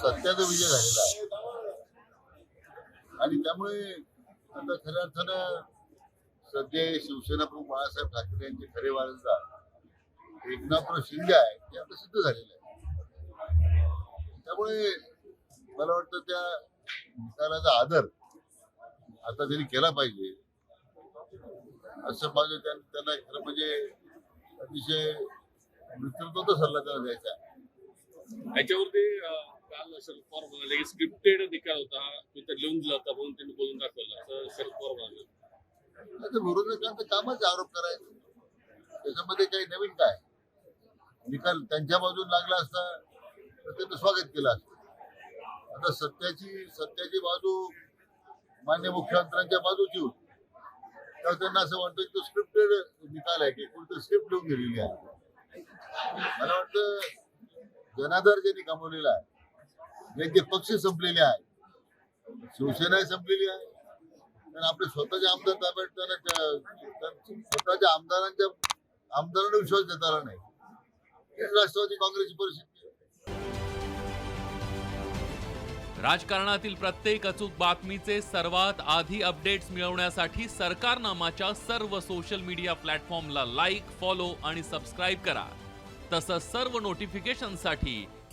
सत्याचा विजय झालेला आहे. आणि त्यामुळे आता खऱ्या अर्थानं सध्या शिवसेना प्रमुख बाळासाहेब ठाकरे यांचे खरे वारसदार एकनाथराव शिंदे आहे ते आता सिद्ध झालेले आहे त्यामुळे मला वाटतं त्या निकालाचा आदर आता त्यांनी केला पाहिजे. असं माझं त्यांना खरं म्हणजे अतिशय नेतृत्वाचा सल्ला त्यांना द्यायचा याच्यावरती शरद पवार म्हणाले की स्क्रिप्टेड निकाल होता. मी तर लिहून दिला होता म्हणून त्यांनी बोलून दाखवलं. असं शरद पवार म्हणाले. विरोधकांचं कामच आरोप करायचं. त्याच्यामध्ये काही नवीन काय? निकाल त्यांच्या बाजून लागला असता तर त्यांचं स्वागत केलं असतं. आता सत्याची सत्याची बाजू मान्य मुख्यमंत्र्यांच्या बाजूची होती. तर त्यांना असं वाटतं की तो स्क्रिप्टेड निकाल आहे की कोणतं स्क्रिप्ट लिहून दिलेली आहे. मला वाटतं जनाधार ज्यांनी कमवलेला आहे. ज्यांचे पक्ष संपलेले आहे शिवसेना संपलेली आहे. कारण आपले स्वतःचे आमदार ताब्यात त्यांना स्वतःच्या आमदारांच्या आमदारांना विश्वास देता आला नाही राष्ट्रवादी काँग्रेसची परिस्थिती राजकारणातील प्रत्येक अचूक बातमीचे सर्वात आधी अपडेट्स मिळवण्यासाठी सरकारनामाच्या सर्व सोशल मीडिया प्लॅटफॉर्मला लाईक फॉलो आणि सबस्क्राईब करा. तसंच सर्व नोटिफिकेशनसाठी